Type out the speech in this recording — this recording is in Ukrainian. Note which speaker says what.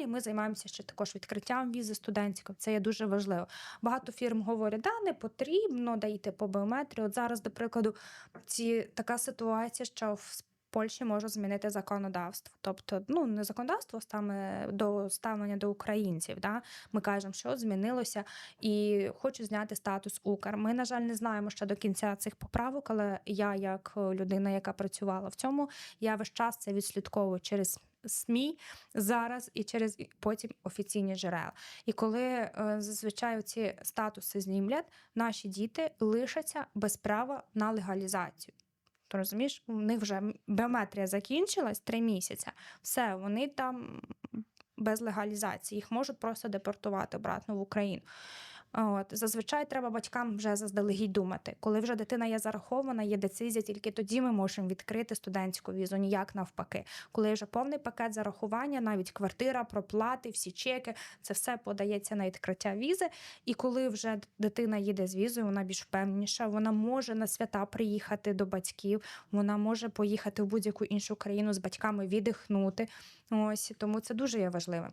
Speaker 1: далі. Ми займаємося ще також відкриттям візи студентської. Це є дуже важливо. Багато фірм говорять, да, не потрібно, да йти по біометрії. От зараз, до прикладу, ці така ситуація, що в Польщі може змінити законодавство, тобто ну не законодавство саме до ставлення до українців. Да? Ми кажемо, що змінилося, і хочу зняти статус Укр. Ми, на жаль, не знаємо ще до кінця цих поправок, але я, як людина, яка працювала в цьому, я весь час це відслідковую через. СМІ зараз і через потім офіційні джерела. І коли е, зазвичай ці статуси знімлять, наші діти лишаться без права на легалізацію. Ти розумієш, у них вже біометрія закінчилась три місяці. Все, вони там без легалізації, їх можуть просто депортувати обратно в Україну. От зазвичай треба батькам вже заздалегідь думати. Коли вже дитина є зарахована, є децизія, тільки тоді ми можемо відкрити студентську візу, ніяк навпаки. Коли вже повний пакет зарахування, навіть квартира, проплати, всі чеки, це все подається на відкриття візи. І коли вже дитина їде з візою, вона більш впевненіша, вона може на свята приїхати до батьків, вона може поїхати в будь-яку іншу країну з батьками віддихнути. Ось тому це дуже є важливим.